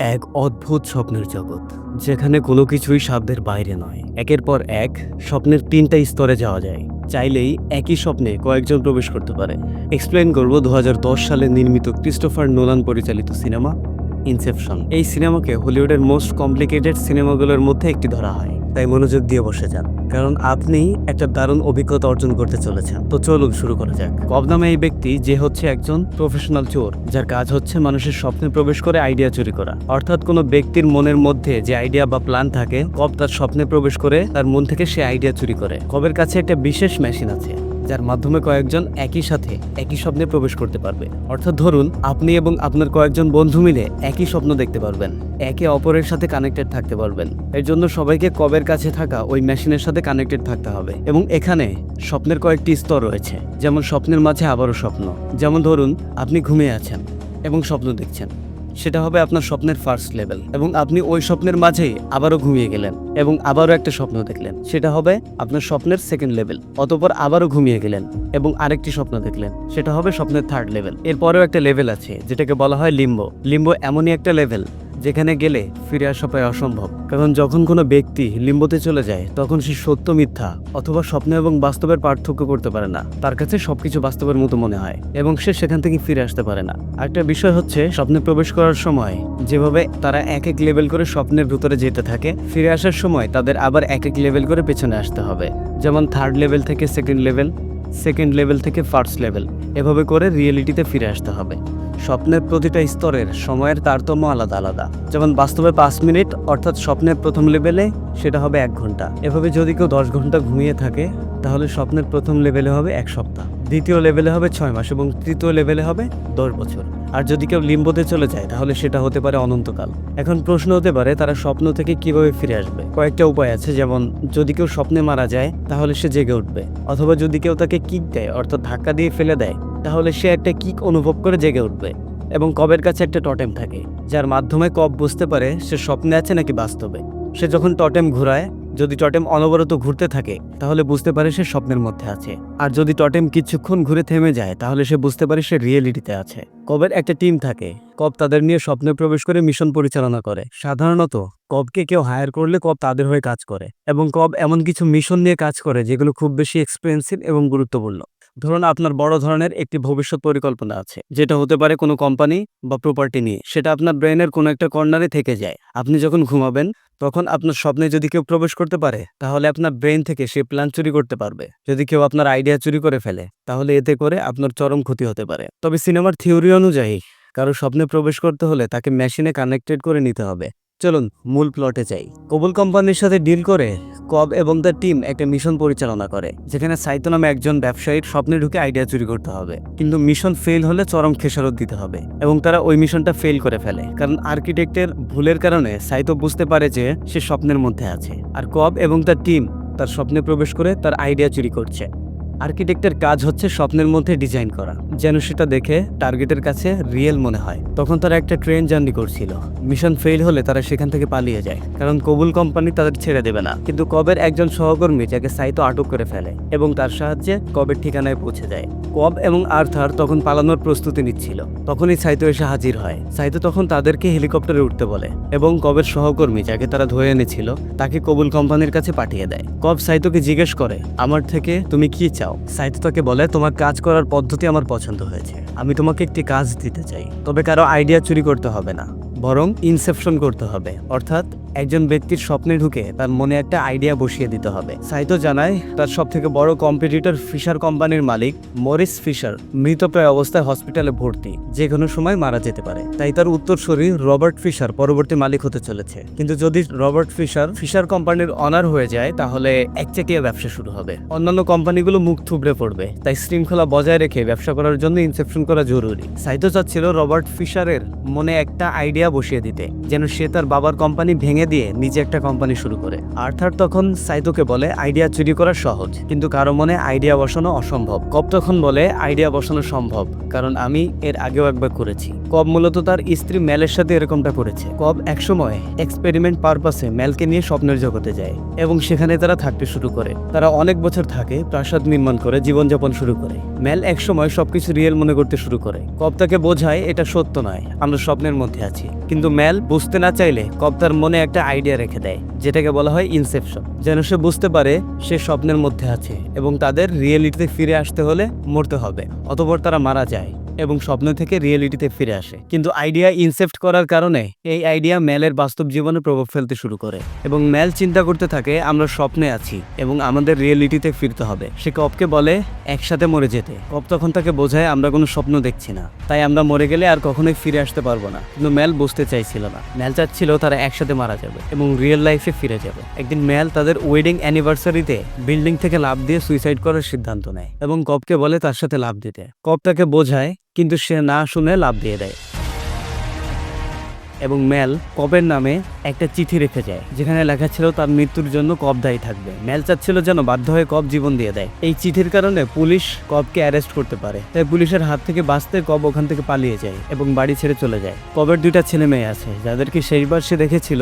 এক অদ্ভুত স্বপ্নের জগৎ, যেখানে কোনো কিছুই শব্দের বাইরে নয়। একের পর এক, স্বপ্নের তিনটা স্তরে যাওয়া যায়। চাইলেই একই স্বপ্নে কয়েকজন প্রবেশ করতে পারে। এক্সপ্লেন করব দু হাজার দশ সালে নির্মিত ক্রিস্টোফার নোলান পরিচালিত সিনেমা ইনসেপশন এই সিনেমাকে হলিউডের মোস্ট কমপ্লিকেটেড সিনেমাগুলোর মধ্যে একটি ধরা হয়। তাই মনোযোগ দিয়ে বসে যান। কারণ আপনি একটা দারুণ অভিজ্ঞতা অর্জন করতে চলেছেন। তো চলুন শুরু করা যাক। কব নামে এই ব্যক্তি, যে হচ্ছে একজন প্রফেশনাল চোর, যার কাজ হচ্ছে মানুষের স্বপ্নে প্রবেশ করে আইডিয়া চুরি করা। অর্থাৎ কোনো ব্যক্তির মনের মধ্যে যে আইডিয়া বা প্ল্যান থাকে, কব তার স্বপ্নে প্রবেশ করে তার মন থেকে সে আইডিয়া চুরি করে। কবের কাছে একটা বিশেষ মেশিন আছে। যার মাধ্যমে কয়েকজন একই সাথে একই স্বপ্নে প্রবেশ করতে পারবে। অর্থাৎ ধরুন, আপনি এবং আপনার কয়েকজন বন্ধু মিলে একই স্বপ্ন দেখতে পারবেন। একে অপরের সাথে কানেক্টেড থাকতে পারবেন। এর জন্য সবাইকে কবের কাছে থাকা ওই মেশিনের সাথে কানেক্টেড থাকতে হবে। এবং এখানে স্বপ্নের কয়েকটি স্তর রয়েছে। যেমন স্বপ্নের মাঝে আবারও স্বপ্ন। যেমন ধরুন, আপনি ঘুমিয়ে আছেন এবং স্বপ্ন দেখছেন। সেটা হবে আপনার স্বপ্নের ফার্স্ট লেভেল এবং আপনি ওই স্বপ্নের মাঝেই আবারও ঘুমিয়ে গেলেন এবং আবারও একটা স্বপ্ন দেখলেন। সেটা হবে আপনার স্বপ্নের সেকেন্ড লেভেল অতপর আবারও ঘুমিয়ে গেলেন এবং আরেকটি স্বপ্ন দেখলেন। সেটা হবে স্বপ্নের থার্ড লেভেল এরপরেও একটা লেভেল আছে, যেটাকে বলা হয় লিম্বো। লিম্বো এমনই একটা লেভেল যেখানে গেলে ফিরে আসা প্রায় অসম্ভব। কারণ যখন কোনো ব্যক্তি লিম্বতে চলে যায়, তখন সে সত্য, মিথ্যা অথবা স্বপ্ন এবং বাস্তবের পার্থক্য করতে পারে না। তার কাছে সবকিছু বাস্তবের মতো মনে হয় এবং সে সেখান থেকে ফিরে আসতে পারে না। একটা বিষয় হচ্ছে, স্বপ্নে প্রবেশ করার সময় যেভাবে তারা এক এক লেভেল করে স্বপ্নের ভিতরে যেতে থাকে, ফিরে আসার সময় তাদের আবার এক এক লেভেল করে পেছনে আসতে হবে। যেমন থার্ড লেভেল থেকে সেকেন্ড লেভেল সেকেন্ড লেভেল থেকে ফার্স্ট লেভেল। এভাবে করে রিয়েলিটিতে ফিরে আসতে হবে। স্বপ্নের প্রতিটা স্তরের সময়ের তারতম্য আলাদা আলাদা। যেমন বাস্তবে পাঁচ মিনিট, অর্থাৎ স্বপ্নের প্রথম লেভেলে সেটা হবে এক ঘণ্টা। এভাবে যদি কেউ দশ ঘণ্টা ঘুমিয়ে থাকে, তাহলে স্বপ্নের প্রথম লেভেলে হবে এক সপ্তাহ। দ্বিতীয় লেভেলে হবে ছয় মাস এবং তৃতীয় লেভেলে হবে দশ বছর। আর যদি কেউ লিম্বতে চলে যায়, তাহলে সেটা হতে পারে অনন্তকাল। এখন প্রশ্ন হতে পারে, তারা স্বপ্ন থেকে কীভাবে ফিরে আসবে? কয়েকটা উপায় আছে, যেমন যদি কেউ স্বপ্নে মারা যায়, তাহলে সে জেগে উঠবে। অথবা যদি কেউ তাকে কিক দেয়, অর্থাৎ ধাক্কা দিয়ে ফেলে দেয়, তাহলে সে একটা কিক অনুভব করে জেগে উঠবে। এবং কবের কাছে একটা টটেম থাকে, যার মাধ্যমে কব বুঝতে পারে সে স্বপ্নে আছে নাকি বাস্তবে। সে যখন টটেম ঘোরায় যদি টটেম অনবরত ঘুরতে থাকে, তাহলে বুঝতে পারে সে স্বপ্নের মধ্যে আছে। আর যদি টটেম কিছুক্ষণ ঘুরে থেমে যায়, তাহলে সে বুঝতে পারে সে রিয়েলিটিতে আছে। কবের একটা টিম থাকে, কব তাদের নিয়ে স্বপ্নে প্রবেশ করে মিশন পরিচালনা করে। সাধারণত, কবকে কেউ হায়ার করলে কব তাদের হয়ে কাজ করে। এবং কব এমন কিছু মিশন নিয়ে কাজ করে, যেগুলো খুব বেশি এক্সপেন্সিভ এবং গুরুত্বপূর্ণ। ধরুন আপনার বড় ধরনের একটি ভবিষ্যৎ পরিকল্পনা আছে, যেটা হতে পারে কোনো কোম্পানি বা প্রপার্টি নিয়ে, সেটা আপনার ব্রেনের কোনো একটা কর্নারে থেকে যায়। আপনি যখন ঘুমাবেন, তখন আপনার স্বপ্নে যদি কেউ প্রবেশ করতে পারে, তাহলে আপনার ব্রেন থেকে সে প্ল্যান চুরি করতে পারবে। যদি কেউ আপনার আইডিয়া চুরি করে ফেলে, তাহলে এতে করে আপনার চরম ক্ষতি হতে পারে। তবে সিনেমার থিওরি অনুযায়ী, কারও স্বপ্নে প্রবেশ করতে হলে তাকে মেশিনে কানেক্টেড করে নিতে হবে। চলুন মূল প্লটে যাই। কবুল কোম্পানির সাথে ডিল করে কব এবং তার টিম একটা মিশন পরিচালনা করে, যেখানে সাইতো নামে একজন ব্যবসায়ীর স্বপ্নে ঢুকে আইডিয়া চুরি করতে হবে। কিন্তু মিশন ফেল হলে চরম খেসারত দিতে হবে এবং তারা ওই মিশনটা ফেল করে ফেলে। কারণ আর্কিটেক্টের ভুলের কারণে সাইতো বুঝতে পারে যে সে স্বপ্নের মধ্যে আছে। আর কব এবং তার টিম তার স্বপ্নে প্রবেশ করে তার আইডিয়া চুরি করছে। আর্কিটেক্টের কাজ হচ্ছে স্বপ্নের মধ্যে ডিজাইন করা। যেন সেটা দেখে টার্গেটের কাছে রিয়েল মনে হয়। তখন তারা একটা ট্রেন জার্নি করছিল। মিশন ফেল হলে তারা সেখান থেকে পালিয়ে যায়। কারণ কবুল কোম্পানি তাদের ছেড়ে দেবে না। কিন্তু কবের একজন সহকর্মী যাকে সাইতো আটক করে ফেলে এবং তার সাহায্যে কবের ঠিকানায় পৌঁছে যায়। কব এবং আর্থার তখন পালানোর প্রস্তুতি নিচ্ছিল। তখনই সাইতো এসে হাজির হয়। সাইতো তখন তাদেরকে হেলিকপ্টারে উঠতে বলে এবং কবের সহকর্মী যাকে তারা ধরে এনেছিল তাকে কবুল কোম্পানির কাছে পাঠিয়ে দেয়। কব সাইতোকে জিজ্ঞেস করে, আমার থেকে তুমি কি চাও? সাইতো তোকে বলে, তোমার কাজ করার পদ্ধতি আমার পছন্দ হয়েছে। আমি তোমাকে একটি কাজ দিতে চাই, তবে কারও আইডিয়া চুরি করতে হবে না। বরং ইনসেপশন করতে হবে। অর্থাৎ একজন ব্যক্তির স্বপ্নে ঢুকে তার মনে একটা আইডিয়া বসিয়ে দিতে হবে। সাইতো জানায়, তার সব থেকে বড় কম্পিটিটর ফিশার কোম্পানির মালিক মরিস ফিশার মৃতপ্রায় অবস্থায় হসপিটালে ভর্তি, যে কোনো সময় মারা যেতে পারে। তাই তার উত্তরসূরি রবার্ট ফিশার পরবর্তী মালিক হতে চলেছে। কিন্তু যদি রবার্ট ফিশার ফিশার কোম্পানির অনার হয়ে যায়, তাহলে একচেটিয়া ব্যবসা শুরু হবে। অন্যান্য কোম্পানিগুলো মুখ থুবড়ে পড়বে, তাই শৃঙ্খলা বজায় রেখে ব্যবসা করার জন্য ইনসেপশন করা জরুরি। সাইতো চাচ্ছিল রবার্ট ফিশারের মনে একটা আইডিয়া বসিয়ে দিতে, যেন সে তার বাবার কোম্পানি ভেঙে দিয়ে নিজে একটা কোম্পানি শুরু করে। আর্থার তখন সাইতোকে বলে, আইডিয়া চুরি করা সহজ, কিন্তু কারও মনে আইডিয়া বসানো অসম্ভব। কব তখন বলে, আইডিয়া বসানো সম্ভব, কারণ আমি এর আগেও একবার করেছি। কব মূলত তার স্ত্রী ম্যালের সাথে এরকমটা করেছে। কব একসময় এক্সপেরিমেন্ট পারপাসে ম্যালকে নিয়ে স্বপ্নের জগতে যায়, এবং সেখানে তারা থাকতে শুরু করে। তারা অনেক বছর থাকে, প্রাসাদ নির্মাণ করে, জীবনযাপন শুরু করে। ম্যাল একসময় সবকিছু রিয়েল মনে করতে শুরু করে। কব তাকে বোঝায়, এটা সত্য নয়, আমরা স্বপ্নের মধ্যে আছি। কিন্তু ম্যাল বুঝতে না চাইলে কব তার মনে একটা আইডিয়া রেখে দেয়, যেটাকে বলা হয় ইনসেপশন যেন সে বুঝতে পারে সে স্বপ্নের মধ্যে আছে এবং তাদের রিয়েলিটিতে ফিরে আসতে হলে মরতে হবে, অতপর তারা মারা যায়। এবং স্বপ্ন থেকে রিয়েলিটিতে ফিরে আসে। কিন্তু আইডিয়া ইনসেপ্ট করার কারণে এই আইডিয়া ম্যালের বাস্তব জীবনে প্রভাব ফেলতে শুরু করে এবং ম্যাল চিন্তা করতে থাকে, আমরা স্বপ্নে আছি এবং আমাদের রিয়েলিটিতে ফিরতে হবে। সে কপকে বলে, একসাথে মরে যেতে। কপ তখন তাকে বোঝায়, আমরা কোনো স্বপ্ন দেখছি না। তাই আমরা মরে গেলে আর কখনোই ফিরে আসতে পারব না। কিন্তু ম্যাল বুঝতে চাইছিল না। ম্যাল চাচ্ছিল তারা একসাথে মারা যাবে এবং রিয়েল লাইফে ফিরে যাবে। একদিন ম্যাল তাদের ওয়েডিং অ্যানিভার্সারিতে বিল্ডিং থেকে লাভ দিয়ে সুইসাইড করার সিদ্ধান্ত নেয় এবং কপকে বলে, তার সাথে লাভ দিতে। কপ তাকে বোঝায় কিন্তু সে না শুনে লাভ দিয়ে দেয়। এবং ম্যাল কবের নামে একটা চিঠি রেখে যায়, যেখানে লেখা ছিল তার মৃত্যুর জন্য কব দায়ী থাকবে। ম্যাল চাচ্ছিল যেন বাধ্য হয়ে কব জীবন দিয়ে দেয়। এই চিঠির কারণে পুলিশ কবকে অ্যারেস্ট করতে পারে। তাই পুলিশের হাত থেকে বাঁচতে কব ওখান থেকে পালিয়ে যায় এবং বাড়ি ছেড়ে চলে যায়। কবের দুইটা ছেলে মেয়ে আছে, যাদেরকে শেষবার সে দেখেছিল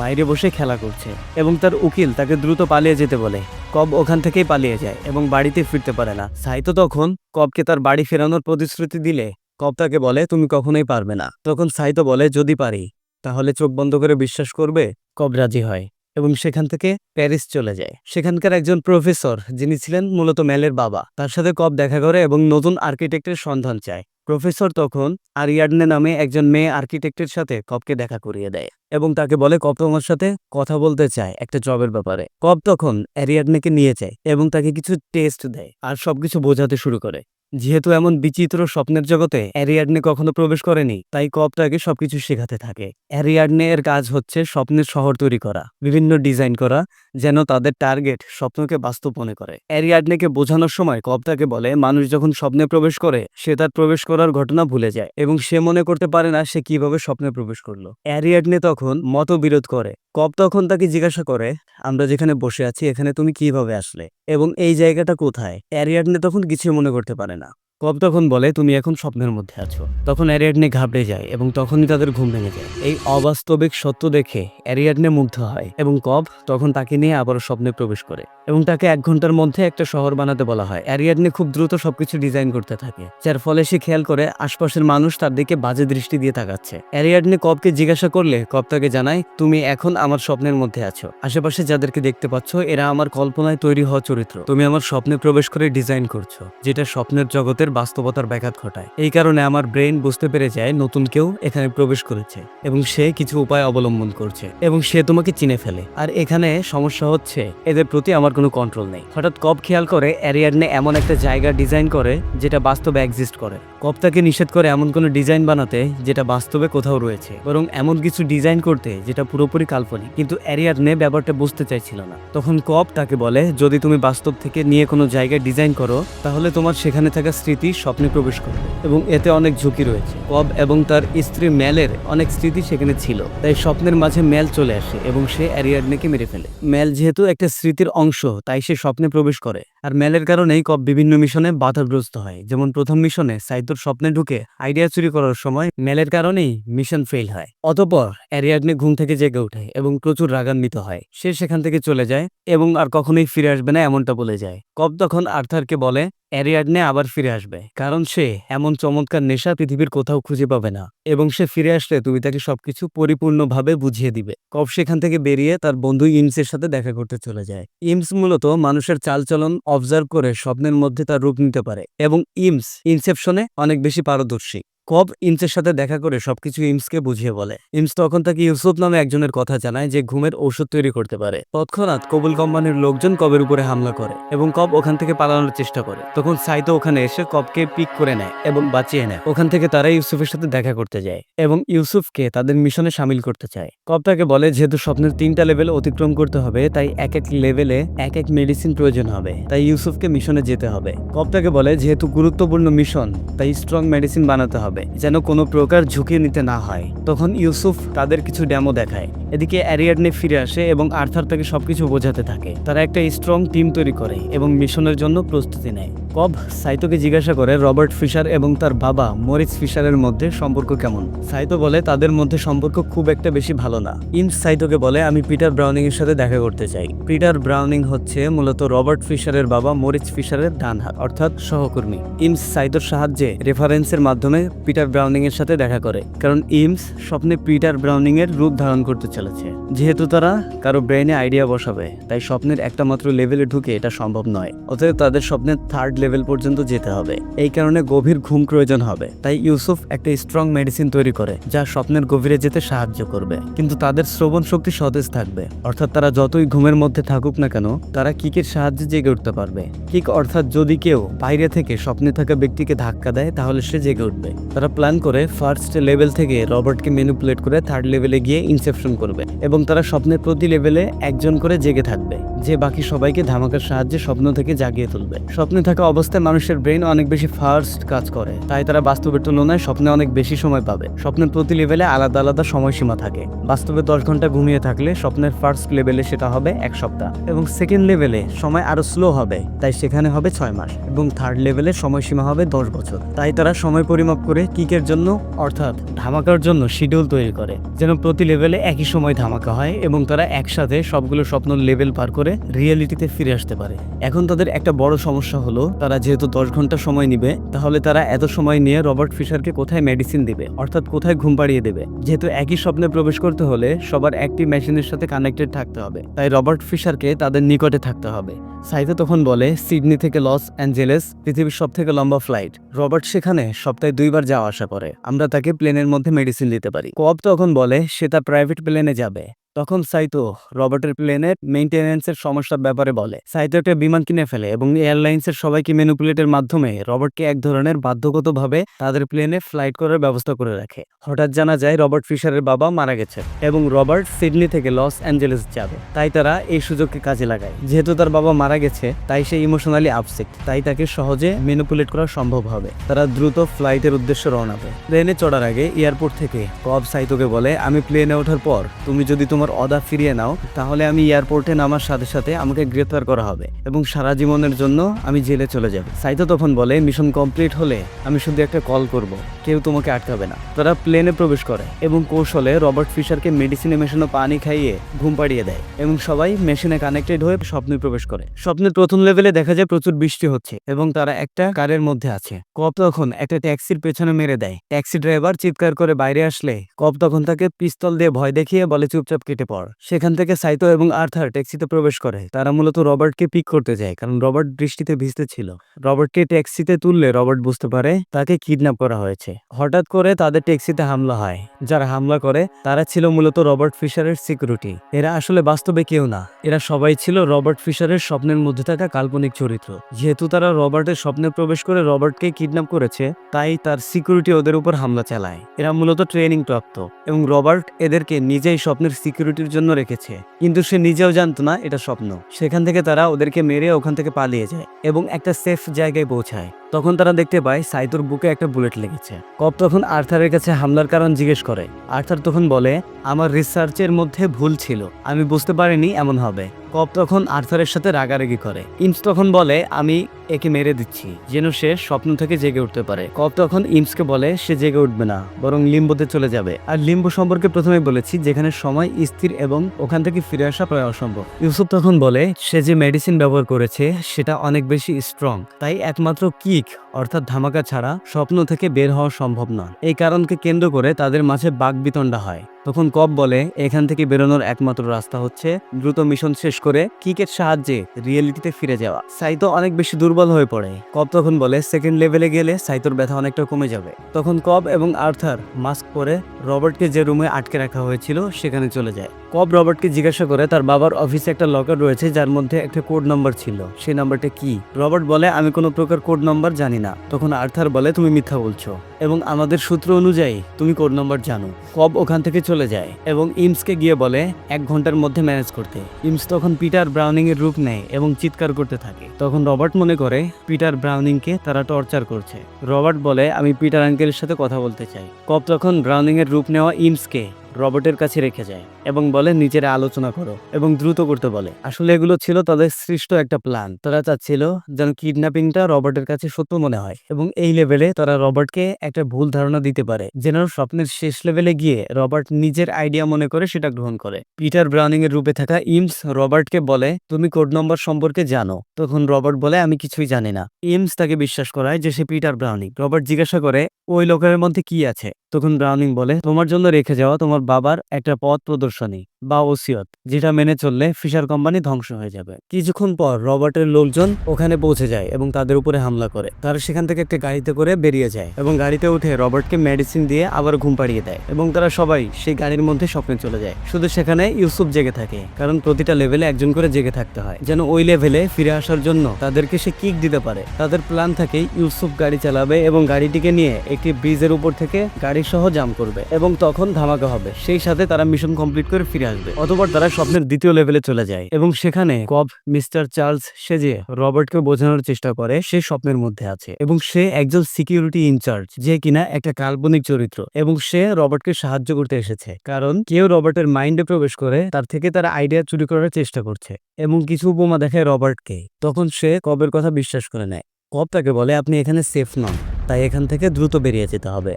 বাইরে বসে খেলা করছে এবং তার উকিল তাকে দ্রুত পালিয়ে যেতে বলে। কব ওখান থেকেই পালিয়ে যায় এবং বাড়িতে ফিরতে পারে না। সাইতো তখন কবকে তার বাড়ি ফেরানোর প্রতিশ্রুতি দিলে কব তাকে বলে, তুমি কখনোই পারবে না। তখন সাইতো বলে, যদি পারি, তাহলে চোখ বন্ধ করে বিশ্বাস করবে, কব রাজি হয়। এবং সেখান থেকে প্যারিস চলে যায়। সেখানকার একজন প্রফেসর, যিনি ছিলেন মূলত ম্যালের বাবা, তার সাথে কব দেখা করে এবং নতুন আর্কিটেক্টের সন্ধান চায়। প্রফেসর তখন আরিয়াডনে নামে একজন মেয়ে আর্কিটেক্টের সাথে কবকে দেখা করিয়ে দেয় এবং তাকে বলে, কব তোমার সাথে কথা বলতে চায় একটা জবের ব্যাপারে। কব তখন অ্যারিয়াডনেকে নিয়ে যায় এবং তাকে কিছু টেস্ট দেয় আর সবকিছু বোঝাতে শুরু করে। যেহেতু এমন বিচিত্র স্বপ্নের জগতে অ্যারিয়াডনে কখনো প্রবেশ করেনি, তাই কব তাকে সবকিছু শেখাতে থাকে। অ্যারিয়াডনে এর কাজ হচ্ছে স্বপ্নের শহর তৈরি করা, বিভিন্ন ডিজাইন করা, যেন তাদের টার্গেট স্বপ্নকে বাস্তব মনে করে। অ্যারিয়াডনেকে বোঝানোর সময় কব তাকে বলে, মানুষ যখন স্বপ্নে প্রবেশ করে, সে তার প্রবেশ করার ঘটনা ভুলে যায় এবং সে মনে করতে পারে না সে কীভাবে স্বপ্নে প্রবেশ করল। অ্যারিয়াডনে তখন মতবিরোধ করে কব তখন তাকে জিজ্ঞাসা করে, আমরা যেখানে বসে আছি, এখানে তুমি কীভাবে আসলে? এবং এই জায়গাটা কোথায়? অ্যারিয়াডনে তখন কিছু মনে করতে পারে না। কব তখন বলে, তুমি এখন স্বপ্নের মধ্যে আছো। তখন অ্যারিয়াডনে ঘাবড়ে যায় এবং তখনই তাদের ঘুম ভেঙে যায়। এই অবাস্তবিক সত্য দেখে অ্যারিয়াডনে মুগ্ধ হয় এবং কব তখন তাকে নিয়ে আবার স্বপ্নে প্রবেশ করে। এবং তাকে এক ঘণ্টার মধ্যে একটা শহর বানাতে বলা হয়। অ্যারিয়াডনে খুব দ্রুত সবকিছু ডিজাইন করতে থাকে। যার ফলে সে খেয়াল করে আশপাশের মানুষ তার দিকে বাজে দৃষ্টি দিয়ে তাকাচ্ছে। অ্যারিয়াডনে কবকে জিজ্ঞাসা করলে কব তাকে জানায়, তুমি এখন আমার স্বপ্নের মধ্যে আছো। আশেপাশে যাদেরকে দেখতে পাচ্ছ, এরা আমার কল্পনায় তৈরি হওয়া চরিত্র। তুমি আমার স্বপ্নে প্রবেশ করে ডিজাইন করছ, যেটা স্বপ্নের জগতের বাস্তবতার ব্যাঘাত ঘটায়। এই কারণে আমার ব্রেন বুঝতে পেরে যায় নতুন কেউ এখানে প্রবেশ করেছে এবং সে কিছু উপায় অবলম্বন করছে এবং সে তোমাকে চিনে ফেলে। আর এখানে সমস্যা হচ্ছে, এদের প্রতি আমার কোনো কন্ট্রোল নেই। হঠাৎ কব খেয়াল করে অ্যারিয়াডনে এমন একটা জায়গা ডিজাইন করে, যেটা বাস্তবে এক্সিস্ট করে। কব তাকে নিষেধ করে এমন কোনো ডিজাইন বানাতে যেটা বাস্তবে কোথাও রয়েছে, বরং এমন কিছু ডিজাইন করতে যেটা পুরোপুরি কাল্পনিক। কিন্তু অ্যারিয়াডনে ব্যাপারটা বুঝতে চাইছিল না। তখন কব তাকে বলে, যদি তুমি বাস্তব থেকে নিয়ে কোনো জায়গায় ডিজাইন করো, তাহলে তোমার সেখানে থাকা স্মৃতি স্বপ্নে প্রবেশ করবে এবং এতে অনেক ঝুঁকি রয়েছে। কব এবং তার স্ত্রী ম্যালের অনেক স্মৃতি সেখানে ছিল, তাই স্বপ্নের মাঝে ম্যাল চলে আসে এবং সে অ্যারিয়াডনেকে মেরে ফেলে। ম্যাল যেহেতু একটা স্মৃতির অংশ, তাই সে স্বপ্নে প্রবেশ করে। আর মেলের কারণেই কব বিভিন্ন মিশনে বাধাগ্রস্ত হয়। যেমন প্রথম মিশনে সাইদুর স্বপ্নে ঢুকে আইডিয়া চুরি করার সময় মেলের কারণেই মিশন ফেল হয়। অতপর অ্যারিয়াডনে ঘুম থেকে জেগে ওঠে এবং প্রচুর রাগান্বিত হয়। সে সেখান থেকে চলে যায় এবং আর কখনোই ফিরে আসবে না এমনটা বলে যায়। কব তখন আর্থারকে বলে অ্যারিয়াডনে আবার ফিরে আসবে। কারণ সে এমন চমৎকার নেশা পৃথিবীর কোথাও খুঁজে পাবে না এবং সে ফিরে আসলে তুমি তাকে সবকিছু পরিপূর্ণভাবে বুঝিয়ে দিবে। কব সেখান থেকে বেরিয়ে তার বন্ধু ইমসের সাথে দেখা করতে চলে যায়। ইমস মূলত মানুষের চালচলন অবজার্ভ করে স্বপ্নের মধ্যে তার রূপ নিতে পারে এবং ইমস ইনসেপশনে অনেক বেশি পারদর্শী। কব ইমসের সাথে দেখা করে সবকিছু ইমসকে বুঝিয়ে বলে। ইমস তখন তাকে ইউসুফ নামে একজনের কথা জানায় যে ঘুমের ঔষধ তৈরি করতে পারে। তৎক্ষণাৎ কবুল কোম্পানির লোকজন কবের উপরে হামলা করে এবং কব ওখান থেকে পালানোর চেষ্টা করে। তখন সাইতো ওখানে এসে কবকে পিক করে নেয় এবং বাঁচিয়ে নেয়। ওখান থেকে তারা ইউসুফের সাথে দেখা করতে যায় এবং ইউসুফকে তাদের মিশনে সামিল করতে চায়। কব তাকে বলে, যেহেতু স্বপ্নের তিনটা লেভেল অতিক্রম করতে হবে, তাই এক এক লেভেলে এক এক মেডিসিন প্রয়োজন হবে, তাই ইউসুফকে মিশনে যেতে হবে। কব তাকে বলে, যেহেতু গুরুত্বপূর্ণ মিশন, তাই স্ট্রং মেডিসিন বানাতে হবে। হবে, যেন কোনো প্রকার ঝুঁকি নিতে না হয়। তখন ইউসুফ তাদের কিছু ডেমো দেখায়। এদিকে অ্যারিয়াডনে ফিরে আসে এবং আর্থার তাকে সবকিছু বোঝাতে থাকে। তারা একটা স্ট্রং টিম তৈরি করে এবং মিশনের জন্য প্রস্তুতি নেয়। কব সাইতোকে জিজ্ঞাসা করে, রবার্ট ফিশার এবং তার বাবা মরিস ফিশারের মধ্যে সম্পর্ক কেমন? সাইতো বলে, তাদের মধ্যে সম্পর্ক খুব একটা বেশি ভালো না। ইন সাইতোকে বলে, আমি পিটার ব্রাউনিং এর সাথে দেখা করতে চাই। পিটার ব্রাউনিং হচ্ছে মূলত রবার্ট ফিশারের বাবা মরিস ফিশারের ডান হাত অর্থাৎ সহকর্মী। ইমস সাইতোর সাহায্যে রেফারেন্সের মাধ্যমে পিটার ব্রাউনিং এর সাথে দেখা করে, কারণ ইমস স্বপ্নে পিটার ব্রাউনিং এর রূপ ধারণ করতে চলেছে। যেহেতু তারা কারও ব্রেনে আইডিয়া বসাবে, তাই স্বপ্নের একটা মাত্র লেভেলে ঢুকে এটা সম্ভব নয়। অতএব তাদের স্বপ্নের থার্ড লেভেল পর্যন্ত যেতে হবে। এই কারণে গভীর ঘুম প্রয়োজন হবে। তাই ইউসুফ একটা স্ট্রং মেডিসিন তৈরি করে, যা স্বপ্নের গভীরে যেতে সাহায্য করবে। কিন্তু তাদের শ্রবণ শক্তি সতেজ থাকবে। অর্থাৎ তারা যতই ঘুমের মধ্যে থাকুক না কেন, তারা কিকের সাহায্যে জেগে উঠতে পারবে। কিক অর্থাৎ যদি কেউ বাইরে থেকে স্বপ্নে থাকা ব্যক্তিকে ধাক্কা দেয়, তাহলে সে জেগে উঠবে। তারা প্ল্যান করে ফার্স্ট লেভেল থেকে রবার্টকে ম্যানিপুলেট করে থার্ড লেভেলে গিয়ে ইনসেপশন করবে এবং তারা স্বপ্নের প্রতি লেভেলে একজন করে জেগে থাকবে, যে বাকি সবাইকে ধামাকার সাহায্যে স্বপ্ন থেকে জাগিয়ে তুলবে। স্বপ্নে থাকা অবস্থায় মানুষের ব্রেন অনেক বেশি ফার্স্ট কাজ করে, তাই তারা বাস্তবের তুলনায় স্বপ্নে অনেক বেশি সময় পাবে। স্বপ্নের প্রতি লেভেলে আলাদা আলাদা সময়সীমা থাকে। বাস্তবে দশ ঘণ্টা ঘুমিয়ে থাকলে স্বপ্নের ফার্স্ট লেভেলে সেটা হবে এক সপ্তাহ। এবং সেকেন্ড লেভেলে সময় আরও স্লো হবে, তাই সেখানে হবে ছয় মাস। এবং থার্ড লেভেলে সময়সীমা হবে দশ বছর। তাই তারা সময় পরিমাপ করে কিকের জন্য, অর্থাৎ ধামাকার জন্য শিডিউল তৈরি করে, যেন প্রতি লেভেলে একই সময় ধামাকা হয় এবং তারা একসাথে সবগুলো স্বপ্ন লেভেল পার করে রিয়েলিটিতে ফিরে আসতে পারে। এখন তাদের একটা বড় সমস্যা হলো, তারা যেহেতু দশ ঘণ্টা সময় নিবে, তাহলে তারা এত সময় নিয়ে রবার্ট ফিশারকে কোথায় মেডিসিন দিবে, অর্থাৎ কোথায় ঘুম পাড়িয়ে দেবে? যেহেতু একই স্বপ্নে প্রবেশ করতে হলে সবার একটি মেশিনের সাথে কানেক্টেড থাকতে হবে, তাই রবার্ট ফিশারকে তাদের নিকটে থাকতে হবে। সাইতে তখন বলে, সিডনি থেকে লস অ্যাঞ্জেলেস, পৃথিবীর সব থেকে লম্বা ফ্লাইট রবার্ট সেখানে সপ্তাহে দুইবার যাওয়া আসা করে। আমরা তাকে প্লেনের মধ্যে মেডিসিন দিতে পারি। কব তখন বলে, সে তার প্রাইভেট প্লেনে যাবে। তখন সাইতো রবার্টের প্লেনের মেইনটেনেন্সের সমস্যার ব্যাপারে বলে। সাইতো একটা বিমান কিনে ফেলে এবং এয়ারলাইন্সের সবাইকে ম্যানিপুলেটের মাধ্যমে রবার্টকে এক ধরনের বাধ্যগতভাবে তাদের প্লেনে ফ্লাইট করার ব্যবস্থা করে রাখে। হঠাৎ জানা যায় রবার্ট ফিশারের বাবা মারা গেছে এবং রবার্ট সিডনি থেকে লস অ্যাঞ্জেলেস যাবে। তাই তারা এই সুযোগকে কাজে লাগায়। যেহেতু তার বাবা মারা গেছে, তাই সে ইমোশনালি আপসেট। তাই তাকে সহজে ম্যানিপুলেট করা সম্ভব হবে। তারা দ্রুত ফ্লাইটের উদ্দেশ্যে রওনা দেয়। প্লেনে চড়ার আগে এয়ারপোর্ট থেকে কব সাইতোকে বলে, আমি প্লেনে ওঠার পর, তুমি যদি তোমার অদা ফিরিয়ে নাও, তাহলে আমি এয়ারপোর্টে নামার সাথে সাথে আমাকে গ্রেফতার করা হবে এবং সারা জীবনের জন্য আমি জেলে চলে যাব। সাইতো তখন বলে মিশন কমপ্লিট হলে আমি শুধু একটা কল করব। কেউ তোমাকে আটকাবে না। তারা প্লেনে প্রবেশ করে এবং কৌশলে রবার্ট ফিশারকে মেডিসিনে মেশানো পানি খাইয়ে ঘুম পাড়িয়ে দেয় এবং সবাই মেশিনে কানেক্টেড হয়ে স্বপ্নে প্রবেশ করে। স্বপ্নের প্রথম লেভেলে দেখা যায় প্রচুর বৃষ্টি হচ্ছে এবং তারা একটা কারের মধ্যে আছে। কপ তখন একটা ট্যাক্সির পেছনে মেরে দেয়। ট্যাক্সি ড্রাইভার চিৎকার করে বাইরে আসলে, কপ তখন তাকে পিস্তল দিয়ে ভয় দেখিয়ে বলে, চুপচাপ কেটে পড়। সেখান থেকে সাইতো এবং আর্থার ট্যাক্সিতে প্রবেশ করে। তারা মূলত রবার্টকে পিক করতে যায়, কারণ রবার্ট বৃষ্টিতে ভিজতে ছিল। রবার্টকে ট্যাক্সিতে তুললে রবার্ট বুঝতে পারে তাকে কিডন্যাপ করা হয়েছে। হঠাৎ করে তাদের ট্যাক্সিতে হামলা হয়। যারা হামলা করে, তারা ছিল মূলত রবার্ট ফিশারের সিকিউরিটি। এরা আসলে বাস্তবে কেউ না। এরা সবাই ছিল রবার্ট ফিশারের স্বপ্নের মধ্যে থাকা কাল্পনিক চরিত্র। যেহেতু তারা রবার্টের স্বপ্নে প্রবেশ করে রবার্টকে কিডন্যাপ করেছে, তাই তার সিকিউরিটি ওদের উপর হামলা চালায়। এরা মূলত ট্রেনিং প্রাপ্ত এবং রবার্ট এদেরকে নিজেই স্বপ্নের সিকিউরিটির জন্য রেখেছে। কিন্তু সে নিজেও জানতো না এটা স্বপ্ন। সেখান থেকে তারা ওদেরকে মেরে ওখান থেকে পালিয়ে যায় এবং একটা সেফ জায়গায় পৌঁছায়। তখন তারা দেখতে পায় সাইতোর বুকে একটা বুলেট লেগেছে। কপ তখন আর্থারের কাছে হামলার কারণ জিজ্ঞেস করে। আর্থার তখন বলে, আমার রিসার্চের মধ্যে ভুল ছিল। আমি বুঝতে পারিনি এমন হবে। কপ তখন আর্থারের সাথে রাগারাগি করে। ইমস তখন বলে, আমি একে মেরে দিচ্ছি, যেন সে স্বপ্ন থেকে জেগে উঠতে পারে। কপ তখন ইমসকে বলে, সে জেগে উঠবে না, বরং লিম্বোতে চলে যাবে। আর লিম্বো সম্পর্কে প্রথমে বলেছি, যেখানে সময় স্থির এবং ওখান থেকে ফিরে আসা প্রায় অসম্ভব। ইউসুফ তখন বলে, সে যে মেডিসিন ব্যবহার করেছে, সেটা অনেক বেশি স্ট্রং তাই একমাত্র কিক অর্থাৎ ধামাকা ছাড়া স্বপ্ন থেকে বের হওয়া সম্ভব নয়। এই কারণকে কেন্দ্র করে তাদের মাঝে বাক বিতণ্ডা হয়। তখন কব বলে, এখান থেকে বেরোনোর একমাত্র রাস্তা হচ্ছে দ্রুত মিশন শেষ করে কিকের সাহায্যে রিয়েলিটিতে ফিরে যাওয়া। সাইতো অনেক বেশি দুর্বল হয়ে পড়ে। কব তখন বলে, সেকেন্ড লেভেলে গেলে সাইতোর ব্যথা অনেকটা কমে যাবে। তখন কব এবং আর্থার মাস্ক পরে রবার্টকে যে রুমে আটকে রাখা হয়েছিল সেখানে চলে যায়। কব রবার্টকে জিজ্ঞাসা করে তার বাবার অফিসে একটা লকার রয়েছে যার মধ্যে একটা কোড নম্বর ছিল। সেই নাম্বারটা কি? রবার্ট বলে, আমি কোনো প্রকার কোড নম্বর জানি না। তখন আর্থার বলে, তুমি মিথ্যা বলছো। এবং আমাদের সূত্র অনুযায়ী, তুমি কোড নম্বর জানো। কব ওখান থেকে চলে যায় এবং ইমসকে গিয়ে বলে, এক ঘণ্টার মধ্যে ম্যানেজ করতে। ইমস তখন পিটার ব্রাউনিং এর রূপ নেয় এবং চিৎকার করতে থাকে। তখন রবার্ট মনে করে, পিটার ব্রাউনিংকে তারা টর্চার করছে। রবার্ট বলে, আমি পিটার আঙ্কেলের সাথে কথা বলতে চাই। কপ তখন ব্রাউনিং এর রূপ নেওয়া ইমসকে রবার্টের কাছে রেখে যায় এবং বলে, নিজেরা আলোচনা করো। এবং দ্রুত করতে বলে, আসলে এগুলো ছিল তাদের সৃষ্ট একটা প্ল্যান তারা চাচ্ছিল যেন কিডন্যাপিংটা রবার্টের কাছে সত্য মনে হয় এবং এই লেভেলে তারা রবার্টকে একটা ভুল ধারণা দিতে পারে যেন স্বপ্নের শেষ লেভেলে গিয়ে রবার্ট নিজের আইডিয়া মনে করে সেটা গ্রহণ করে। পিটার ব্রাউনিং এর রূপে থাকা ইমস রবার্টকে বলে, তুমি কোড নম্বর সম্পর্কে জানো। তখন রবার্ট বলে, আমি কিছুই জানি না। ইমস তাকে বিশ্বাস করায় যে সে পিটার ব্রাউনিং রবার্ট জিজ্ঞাসা করে, ওই লোকের মধ্যে কি আছে? তখন ব্রাউনিং বলে, তোমার জন্য রেখে যাওয়া তোমার বাবার একটা পথ প্রদর্শনী বা ওসিয়ত, যেটা মেনে চললে ফিশার কোম্পানি ধ্বংস হয়ে যাবে। কিছুক্ষণ পর রবার্টের লোকজন ওখানে পৌঁছে যায় এবং তাদের উপরে হামলা করে। তারা সেখান থেকে একটা গাড়িতে করে বেরিয়ে যায় এবং গাড়িতে উঠে রবার্টকে মেডিসিন দিয়ে আবার ঘুম পাড়িয়ে দেয় এবং তারা সবাই সেই গাড়ির মধ্যে স্বপ্নে চলে যায়। শুধু সেখানে ইউসুফ জেগে থাকে, কারণ প্রতিটা লেভেলে একজন করে জেগে থাকতে হয়, যেন ওই লেভেলে ফিরে আসার জন্য তাদেরকে সে কিক দিতে পারে। তাদের প্ল্যান থাকে, ইউসুফ গাড়ি চালাবে এবং গাড়িটিকে নিয়ে একটি ব্রিজের উপর থেকে গাড়ি সহ জাম করবে এবং তখন ধামাকা হবে। সেই সাথে তারা মিশন কমপ্লিট করে ফিরে আসবে। অতপর তারা স্বপ্নের দ্বিতীয় লেভেলে চলে যায় এবং সেখানে কব, মিস্টার চার্লস সেজে রবার্টকে বোঝানোর চেষ্টা করে, সে স্বপ্নের মধ্যে আছে এবং সে একজন সিকিউরিটি ইনচার্জ যে কিনা একটা কাল্পনিক চরিত্র এবং সে রবার্টকে সাহায্য করতে এসেছে। কারণ কেউ রবার্টের মাইন্ডে প্রবেশ করে, তার থেকে তার আইডিয়া চুরি করার চেষ্টা করছে এবং কিছু উপমা দেখায় রবার্টকে। তখন সে কবের কথা বিশ্বাস করে নেয়। কব তাকে বলে, আপনি এখানে সেফ নন, তাই এখান থেকে দ্রুত বেরিয়ে যেতে হবে।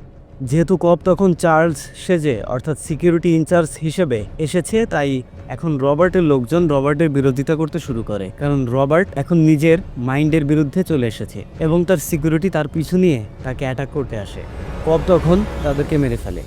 যেহেতু কপ তখন চার্লস সেজে, অর্থাৎ সিকিউরিটি ইনচার্জ হিসেবে এসেছে, তাই এখন রবার্টের লোকজন রবার্টের বিরোধিতা করতে শুরু করে। কারণ রবার্ট এখন নিজের মাইন্ডের বিরুদ্ধে চলে এসেছে এবং তার সিকিউরিটি তার পিছু নিয়ে তাকে অ্যাটাক করতে আসে। কপ তখন তাদেরকে মেরে ফেলে।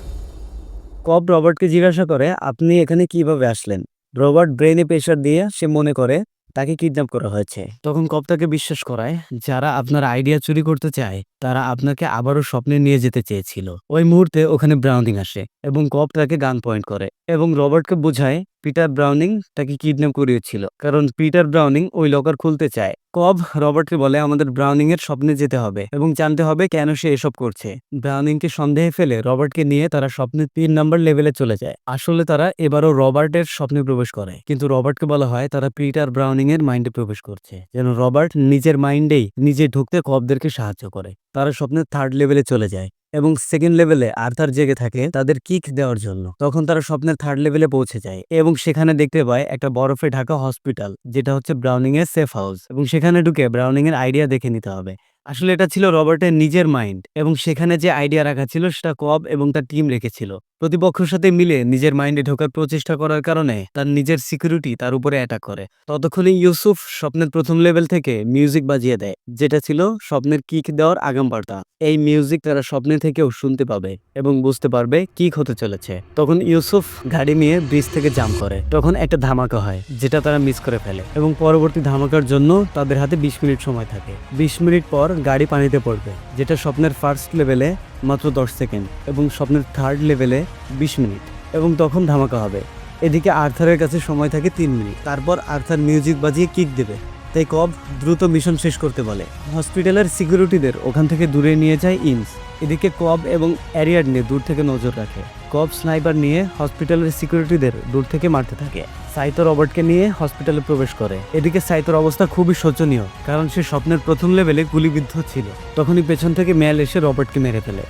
কব রবার্টকে জিজ্ঞাসা করে, আপনি এখানে কীভাবে আসলেন? রবার্ট ব্রেনে প্রেশার দিয়ে সে মনে করে তাকে কিডন্যাপ করা হয়েছে। তখন কপ্তাকে তাকে বিশ্বাস করায়, যারা আপনার আইডিয়া চুরি করতে চায়, তারা আপনাকে আবারও স্বপ্নে নিয়ে যেতে চেয়েছিল। ওই মুহূর্তে ওখানে ব্রাউনিং আসে এবং কপ তাকে গান পয়েন্ট করে এবং রবার্টকে বোঝায় পিটার ব্রাউনিং তাকে কিডন্যাপ করিয়েছিল। কারণ পিটার ব্রাউনিং ওই লকার খুলতে চায়। কব রবার্টকে বলে, আমাদের ব্রাউনিং এর স্বপ্নে যেতে হবে এবং জানতে হবে কেন সে এসব করছে। ব্রাউনিংকে সন্দেহে ফেলে রবার্টকে নিয়ে তারা স্বপ্নের তিন নম্বর লেভেলে চলে যায়। আসলে তারা এবারও রবার্টের স্বপ্নে প্রবেশ করে, কিন্তু রবার্টকে বলা হয় তারা পিটার ব্রাউনিং এর মাইন্ডে প্রবেশ করছে, যেন রবার্ট নিজের মাইন্ডেই নিজে ঢুকতে কবদেরকে সাহায্য করে। তারা স্বপ্নের থার্ড লেভেলে চলে যায়। এবং সেকেন্ড লেভেলে আর্থার জেগে থাকে তাদের কিক দেওয়ার জন্য। তখন তারা স্বপ্নের থার্ড লেভেলে পৌঁছে যায় এবং সেখানে দেখতে পায় একটা বরফে ঢাকা হসপিটাল যেটা হচ্ছে ব্রাউনিং এর সেফ হাউস এবং সেখানে ঢুকে ব্রাউনিং এর আইডিয়া দেখে নিতে হবে। আসলে এটা ছিল রবার্টের নিজের মাইন্ড এবং সেখানে যে আইডিয়া রাখা ছিল সেটা কব এবং তার টিম রেখেছিল। প্রতিপক্ষের সাথে মিলে নিজের মাইন্ডে ঢোকার প্রচেষ্টা করার কারণে তার নিজের সিকিউরিটি তার উপরে অ্যাটাক করে। ততক্ষণে ইউসুফ স্বপ্নের প্রথম লেভেল থেকে মিউজিক বাজিয়ে দেয়, যেটা ছিল স্বপ্নের কিক দেওয়ার আগাম বার্তা। এই মিউজিক তারা স্বপ্নে থেকেও শুনতে পাবে এবং বুঝতে পারবে কিক হতে চলেছে। তখন ইউসুফ গাড়ি নিয়ে ব্রিজ থেকে জাম করে। তখন একটা ধামাকা হয়, যেটা তারা মিস করে ফেলে এবং পরবর্তী ধামাকার জন্য তাদের হাতে বিশ মিনিট সময় থাকে। বিশ মিনিট পর গাড়ি পানিতে পড়বে, যেটা স্বপ্নের ফার্স্ট লেভেলে মাত্র দশ সেকেন্ড এবং স্বপ্নের থার্ড লেভেলে বিশ মিনিট এবং তখন ধামাকা হবে। এদিকে আর্থারের কাছে সময় থাকে তিন মিনিট তারপর আর্থার মিউজিক বাজিয়ে কিক দেবে। তাই কব দ্রুত মিশন শেষ করতে বলে। হসপিটালের সিকিউরিটিদের ওখান থেকে দূরে নিয়ে যায় ইমস। এদিকে কব এবং অ্যারিয়াড নিয়ে দূর থেকে নজর রাখে। কব স্নাইপার নিয়ে হসপিটালের সিকিউরিটিদের দূর থেকে মারতে থাকে। সাইতো রবার্টকে নিয়ে হসপিটালে প্রবেশ করে। এদিকে সাইতোর অবস্থা খুবই শোচনীয়, কারণ সে স্বপ্নের প্রথম লেভেলে গুলিবিদ্ধ ছিল। তখনই পেছন থেকে ম্যাল এসে রবার্টকে মেরে ফেলে।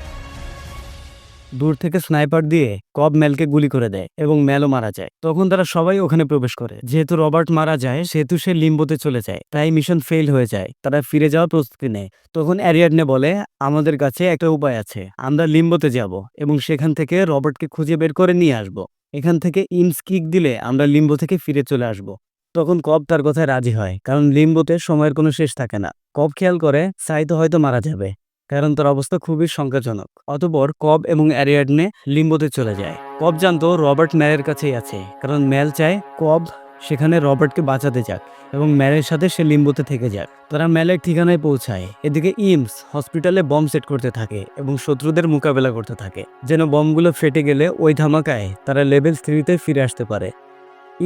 দূর থেকে স্নাইপার দিয়ে কব ম্যালকে গুলি করে দেয় এবং ম্যালও মারা যায়। তখন তারা সবাই ওখানে প্রবেশ করে। যেহেতু রবার্ট মারা যায়, সেহেতু সে লিম্বোতে চলে যায়। তাই মিশন ফেল হয়ে যায়। তারা ফিরে যাওয়ার প্রস্তুতি নেয়। তখন অ্যারিয়াডনে বলে, আমাদের কাছে একটা উপায় আছে। আমরা লিম্বোতে যাব এবং সেখান থেকে রবার্টকে খুঁজে বের করে নিয়ে আসব। এখান থেকে ইমস কিক দিলে আমরা লিম্বো থেকে ফিরে চলে আসব। তখন কব তার কথায় রাজি হয়, কারণ লিম্বোতে সময়ের কোনো শেষ থাকে না। কব খেয়াল করে সাইতো হয়তো মারা যাবে। কারণ তার অবস্থা খুবই শঙ্কাজনক অতপর কব এবং অ্যারিয়াডনে লিম্বোতে চলে যায়। কব জানতো রবার্ট ম্যারের কাছেই আছে, কারণ ম্যাল চায় কব সেখানে রবার্টকে বাঁচাতে যাক এবং ম্যালের সাথে সে লিম্বোতে থেকে যাক। তারা ম্যালের ঠিকানায় পৌঁছায়। এদিকে ইমস হসপিটালে বম সেট করতে থাকে এবং শত্রুদের মোকাবেলা করতে থাকে। যেন বমগুলো ফেটে গেলে ওই ধামাকায় তারা লেভেল থ্রিতে ফিরে আসতে পারে।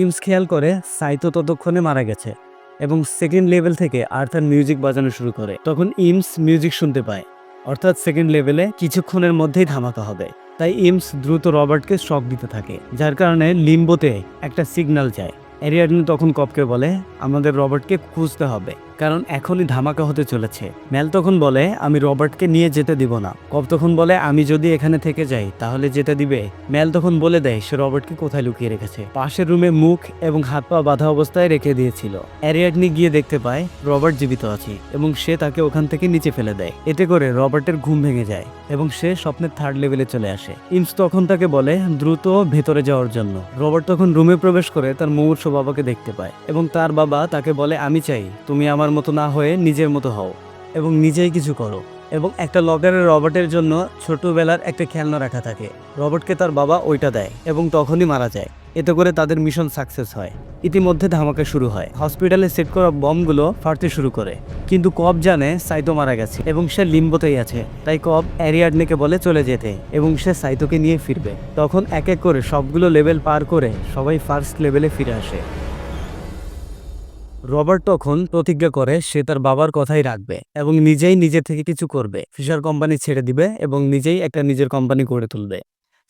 ইমস খেয়াল করে, সাইতো ততক্ষণে মারা গেছে। এবং সেকেন্ড লেভেল থেকে আর্থার মিউজিক বাজানো শুরু করে। তখন ইমস মিউজিক শুনতে পায়। অর্থাৎ সেকেন্ড লেভেলে কিছুক্ষণের মধ্যেই ধামাকা হবে। তাই ইমস দ্রুত রবার্টকে শক দিতে থাকে, যার কারণে লিম্বোতে একটা সিগন্যাল যায়। এরিয়াডনি তখন কপকে বলে, আমাদের রবার্টকে খুঁজতে হবে। কারণ এখনই ধামাকা হতে চলেছে। ম্যাল তখন বলে, আমি রবার্টকে নিয়ে যেতে দিব না। কপ তখন বলে, আমি যদি এখানে থেকে যাই, তাহলে যেতে দিবে? ম্যাল তখন বলে দেয়, সে রবার্টকে কোথায় লুকিয়ে রেখেছে? পাশের রুমে মুখ এবং হাত পা বাঁধা অবস্থায় রেখে দিয়েছিল। অ্যারিয়াডনি গিয়ে দেখতে পায়, রবার্ট জীবিত আছে এবং সে তাকে ওখান থেকে নিচে ফেলে দেয়। এতে করে রবার্টের ঘুম ভেঙে যায় এবং সে স্বপ্নের থার্ড লেভেলে চলে আসে। ইমস তখন তাকে বলে, দ্রুত ভেতরে যাওয়ার জন্য। রবার্ট তখন রুমে প্রবেশ করে তার মুমূর্ষ বাবাকে দেখতে পায় এবং তার বাবা তাকে বলে, আমি চাই, তুমি আমার মতো না হয়ে নিজের মতো হও এবং নিজেই কিছু করো এবং একটা লকারে রবার্টের জন্য ছোটবেলার একটা খেলনা রাখা থাকে। রবার্টকে তার বাবা ওইটা দেয় এবং তখনই মারা যায়। এতে করে তাদের মিশন সাকসেস হয়। ইতিমধ্যে ধামাকা শুরু হয়। হসপিটালে সেট করা বমগুলো ফাটতে শুরু করে। কিন্তু কব জানে সাইতো মারা গেছে এবং সে লিম্বতেই আছে। তাই কব অ্যারিয়াডনেকে বলে চলে যেতে এবং সে সাইতোকে নিয়ে ফিরবে। তখন এক এক করে সবগুলো লেভেল পার করে সবাই ফার্স্ট লেভেলে ফিরে আসে। রবার্ট তখন প্রতিজ্ঞা করে সে তার বাবার কথাই রাখবে এবং নিজেই নিজে থেকে কিছু করবে। ফিশার কোম্পানি ছেড়ে দিবে এবং নিজেই একটা নিজের কোম্পানি গড়ে তুলবে।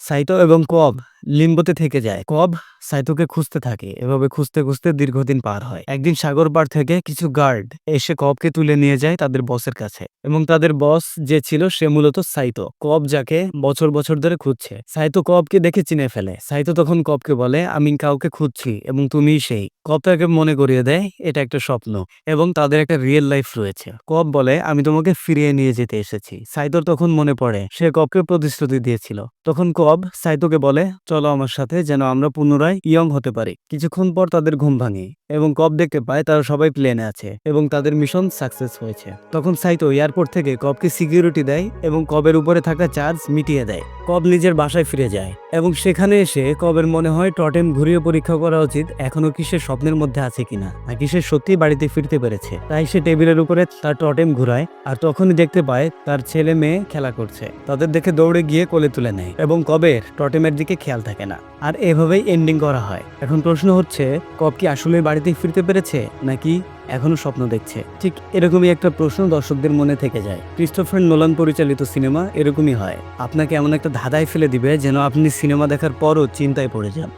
সাইটো এবং কব লিম্বোতে থেকে যায়। কব সাইতোকে খুঁজতে থাকে। এভাবে খুঁজতে খুঁজতে দীর্ঘদিন পার হয়। একদিন সাগর পার থেকে কিছু গার্ড এসে কবকে তুলে নিয়ে যায় তাদের বসের কাছে। এবং তাদের বস যে ছিল, সে মূলত সাইতো। কব যাকে বছর বছর ধরে খুঁজছে। সাইতো কবকে দেখে চিনে ফেলে। সাইতো তখন কবকে বলে, আমি কাউকে খুঁজছি এবং তুমি সেই। কব তাকে মনে করিয়ে দেয়, এটা একটা স্বপ্ন এবং তাদের একটা রিয়েল লাইফ রয়েছে। কব বলে, আমি তোমাকে ফিরিয়ে নিয়ে যেতে এসেছি। সাইতোর তখন মনে পড়ে, সে কবকে প্রতিশ্রুতি দিয়েছিল। তখন কব সাইতোকে বলে চলো আমার সাথে যেন আমরা পুনরায় ইয়ং হতে পারি। কিছুক্ষণ পর তাদের ঘুম ভাঙে এবং কপ দেখতে পায় তারা সবাই প্লেনে আছে এবং তাদের মিশন সাকসেস হয়েছে। তখন সাইতো এয়ারপোর্ট থেকে কপকে সিকিউরিটি দেয় এবং কবের উপরে থাকা চার্জ মিটিয়ে দেয়। কব নিজের বাসায় ফিরে যায়। এবং সেখানে এসে কবের মনে হয় টটেম ঘুরিয়ে পরীক্ষা করা উচিত, এখনও কি সে স্বপ্নের মধ্যে আছে কিনা? নাকি সে সত্যি বাড়িতে ফিরতে পেরেছে? তাই সে টেবিলের উপরে তার টটেম ঘুরায় আর তখনই দেখতে পায় তার ছেলে মেয়ে খেলা করছে। তাদের দেখে দৌড়ে গিয়ে কোলে তুলে নেয় এবং কবের টটেমের দিকে খেয়াল থাকে না। আর এভাবেই এন্ডিং করা হয়। এখন প্রশ্ন হচ্ছে, কব কি আসলে বাড়িতে ফিরতে পেরেছে? নাকি এখনও স্বপ্ন দেখছে। ঠিক এরকমই একটা প্রশ্ন দর্শকদের মনে থেকে যায়। ক্রিস্টোফার নোলান পরিচালিত সিনেমা এরকমই হয়। আপনাকে এমন একটা ধাঁধায় ফেলে দিবে যেন আপনি সিনেমা দেখার পরও চিন্তায় পড়ে যান।